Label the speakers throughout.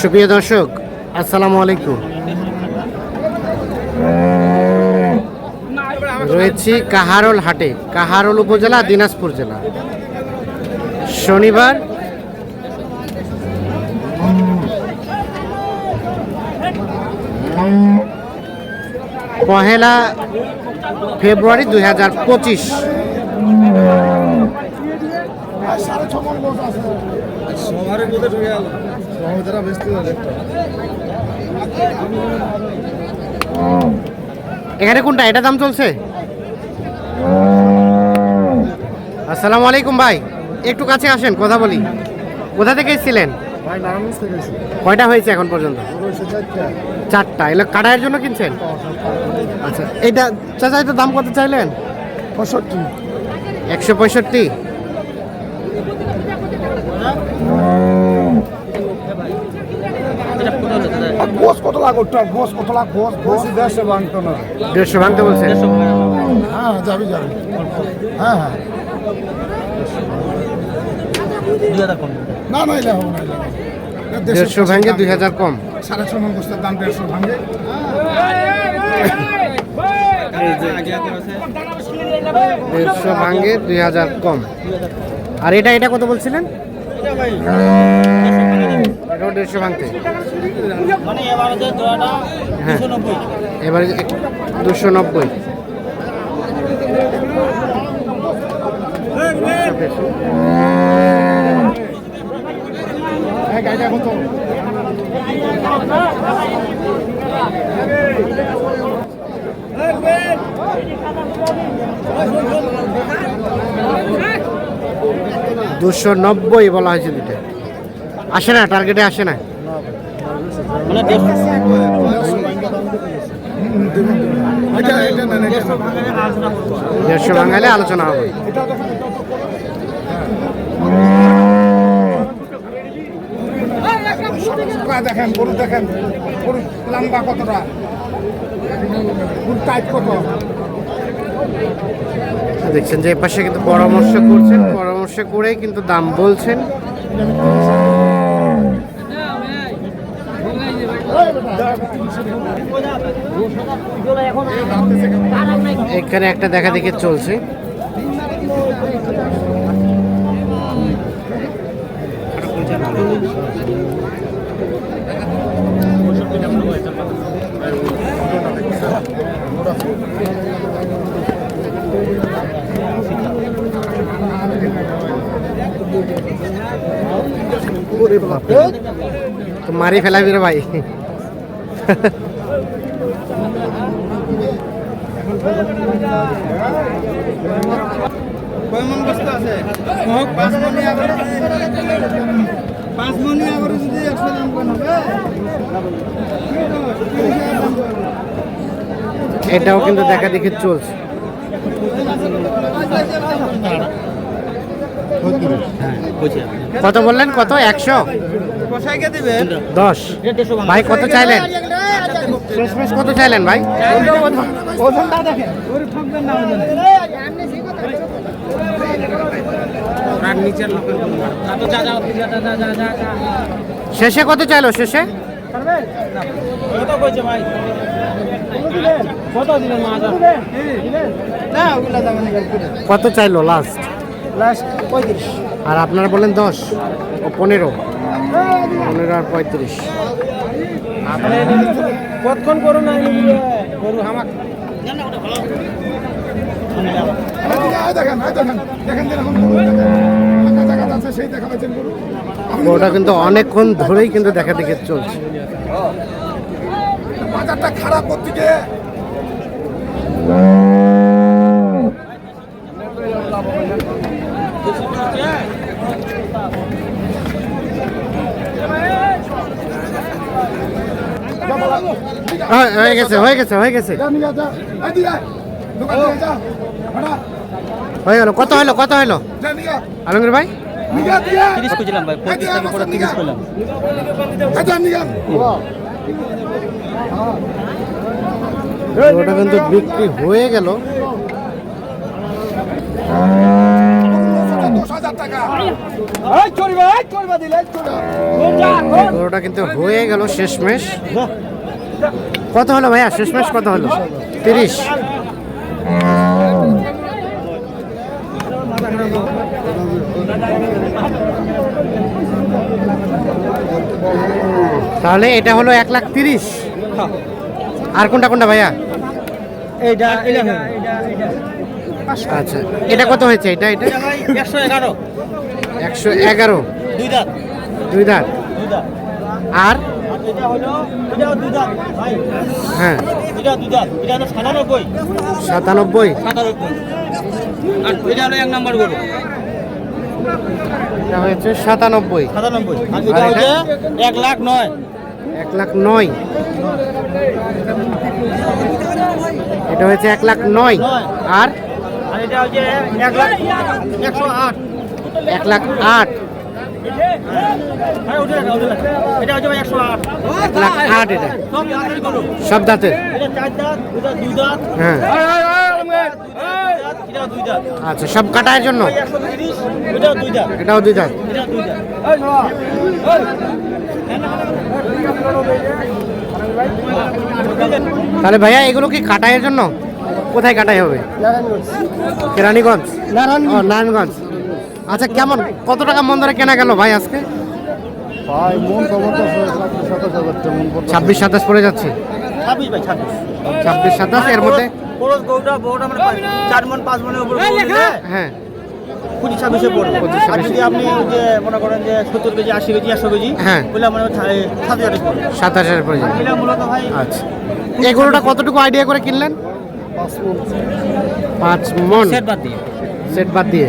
Speaker 1: সুপ্রিয় দর্শক, আসসালামু আলাইকুম। রয়েছি কাহারোল হাটে, কাহারোল উপজেলা, দিনাজপুর জেলা। শনিবার পহেলা ফেব্রুয়ারি দুই হাজার পঁচিশ। এখানে কোনটা? এটা দাম চলছে? আসসালামু আলাইকুম ভাই। একটু কাছে আসেন কথা বলি। কোথা থেকে এসেছিলেন? কয়টা হয়েছে এখন পর্যন্ত?
Speaker 2: চারটা।
Speaker 1: এগুলো কাটায়ের জন্য কিনছেন? আচ্ছা এইটা চাচা এটা দাম কত চাইলেন?
Speaker 2: পঁয়ষট্টি।
Speaker 1: একশো পঁয়ষট্টি।
Speaker 2: বস কত লাখ ওটা বস কত লাখ বস বস দেড়শো ভাঙতো না।
Speaker 1: দেড়শো ভাঙতে বলছেন?
Speaker 2: হ্যাঁ যাবি যাবি। হ্যাঁ হ্যাঁ। না না এলে হবে না
Speaker 1: দেড়শো ভাঙে দুই হাজার কম।
Speaker 2: সাড়ে ছ মন বস্তার দাম দেড়শো ভাঙে।
Speaker 1: দেড়শো ভাঙে দুই হাজার কম। আর এটা এটা কত বলছিলেন? দেড়শো ভাঙতে। হ্যাঁ। এবারে দুশো নব্বই। দুশো নব্বই বলা হয়েছে দুটো আসে না টার্গেটে আসে না।
Speaker 2: এটা এটা না এটা না।
Speaker 1: দেড়শো ভাঙালে আলোচনা হবে।
Speaker 2: দেখেন গরু দেখেন। গরু লম্বা কতটা? টাইট কত?
Speaker 1: দেখছেন যে এপাশে কিন্তু পরামর্শ করছেন পরামর্শ করেই কিন্তু দাম বলছেন। এখানে একটা দেখা দেখে চলছে। তো মারি ফেলাবি রে ভাই। এটাও কিন্তু দেখা দেখে চলছে। কত বললেন? কত? একশো? দশ। ভাই কত চাইলেন? শেষমেশ কত চাইলেন ভাই?
Speaker 2: ওজনটা দেখেন
Speaker 1: শেষে কত চাইলো শেষে? কত চাইলো লাস্ট
Speaker 2: লাস্ট পঁয়ত্রিশ
Speaker 1: আর আপনারা বলেন দশ ও পনেরো। পনেরো আর পঁয়ত্রিশ।
Speaker 2: কতক্ষণ করুন না গরু হামাক। দেখেন দেখেন দেখেন দেখেন ফাঁকা জায়গা আছে সেই দেখা পাচ্ছেন গরু
Speaker 1: ওটা কিন্তু অনেকক্ষণ ধরেই কিন্তু দেখা দেখে চলছে।
Speaker 2: বাজারটা খারাপ করতে
Speaker 1: হ্যাঁ, হয়ে গেছে হয়ে গেছে হয়ে গেছে। হয়ে গেল কত হলো কত হলো? আলমগীর ভাই?
Speaker 3: তিরিশ করছিলাম ভাই তিরিশ করলাম
Speaker 1: ওটা কিন্তু বিক্রি হয়ে গেল। গরুটা কিন্তু হয়ে গেল শেষমেশ। কত হলো ভাইয়া? শেষমেশ কত হলো? তিরিশ। তাহলে এটা হলো এক লাখ তিরিশ। আর কোনটা কোনটা ভাইয়া?
Speaker 3: এইটা এটা
Speaker 1: আচ্ছা। এটা কত হয়েছে? এটা এটা?
Speaker 3: একশো এগারো।
Speaker 1: একশো
Speaker 3: দুই দাঁত।
Speaker 1: দুই দাঁত। আর? হ্যাঁ।
Speaker 3: সাতানব্বই।
Speaker 1: হয়েছে সাতানব্বই।
Speaker 3: এক লাখ নয়।
Speaker 1: এক লাখ নয়। এটা হয়েছে এক লাখ নয়। আর?
Speaker 3: এক লাখ আট।
Speaker 1: এক লাখ আট
Speaker 3: এটা সব দাঁতের
Speaker 1: হ্যাঁ আচ্ছা সব কাটার জন্য?
Speaker 3: এটাও দুই দাঁত।
Speaker 1: তাহলে ভাইয়া এগুলো কি কাটাইয়ের জন্য? কোথায় কাটাই হবে? কেরানীগঞ্জ? ও নারায়ণগঞ্জ। আচ্ছা কেমন? কত টাকা মন ধরে কেনা গেল ভাই আজকে? ছাব্বিশ সাতাশ পড়ে যাচ্ছে।
Speaker 3: ছাব্বিশ ভাই ছাব্বিশ।
Speaker 1: ছাব্বিশ সাতাশ এর মধ্যে?
Speaker 3: মানে চার মন পাঁচ মনের উপর
Speaker 1: হ্যাঁ
Speaker 3: পঁচিশ ছাব্বিশে পড়বে। আর যদি আপনি যে মনে করেন যে সত্তর কেজি আশি কেজি একশো কেজি
Speaker 1: হ্যাঁ।
Speaker 3: হয় সাত হাজারে
Speaker 1: হাজার পড়ে যাবে।
Speaker 3: মূলত ভাই
Speaker 1: আচ্ছা। কতটুকু আইডিয়া করে কিনলেন?
Speaker 2: পাঁচ মন।
Speaker 1: পাঁচ মন।
Speaker 3: সেট বাদ দিয়ে।
Speaker 1: সেট বাদ দিয়ে।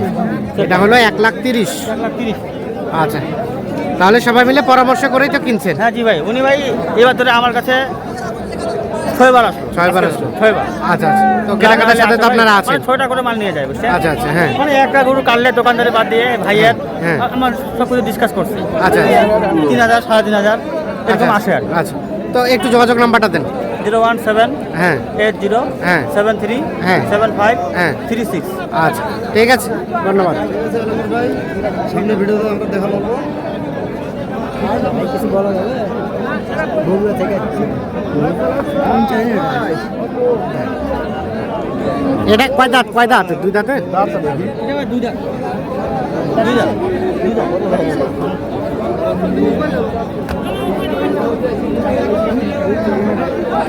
Speaker 1: এটা হলো এক লাখ তিরিশ।
Speaker 3: এক লাখ তিরিশ।
Speaker 1: আচ্ছা। তাহলে সবাই মিলে পরামর্শ করেই তো কিনছেন?
Speaker 3: হ্যাঁ জি ভাই। উনি ভাই এবার ধরে আমার কাছে ছয়বার আসলো।
Speaker 1: ছয়বার আসলো।
Speaker 3: ছয়বার।
Speaker 1: আচ্ছা আচ্ছা। তো কেনাকাটার সাথে তো আপনারা আছেন।
Speaker 3: মানে ছয়টা করে মাল নিয়ে যায় বুঝছেন?
Speaker 1: আচ্ছা আচ্ছা হ্যাঁ।
Speaker 3: মানে একটা গরু কাটলে দোকানদারে বাদ দিয়ে ভাইয়ের
Speaker 1: হ্যাঁ।
Speaker 3: আমার সব কিছু ডিসকাস করছি।
Speaker 1: আচ্ছা।
Speaker 3: তিন হাজার সাড়ে তিন হাজার এরকম
Speaker 1: আচ্ছা,
Speaker 3: আসে আর
Speaker 1: আচ্ছা। তো একটু যোগাযোগ নাম্বারটা দেন।
Speaker 3: জিরো ওয়ান সেভেন
Speaker 1: হ্যাঁ।
Speaker 3: এইট জিরো
Speaker 1: হ্যাঁ।
Speaker 3: সেভেন থ্রি
Speaker 1: হ্যাঁ।
Speaker 3: সেভেন ফাইভ
Speaker 1: হ্যাঁ।
Speaker 3: Three six.
Speaker 1: আচ্ছা ঠিক আছে ধন্যবাদ।
Speaker 2: সামনে ভিডিওতে আমরা দেখা পাবো কিছু বলা যাবে? বগুড়া থেকে।
Speaker 1: এটা কয় দাঁত? কয় দাঁত? দুই দাঁতে
Speaker 2: দাঁড়টা দেখি
Speaker 3: দুইটা দুইটা দুইটা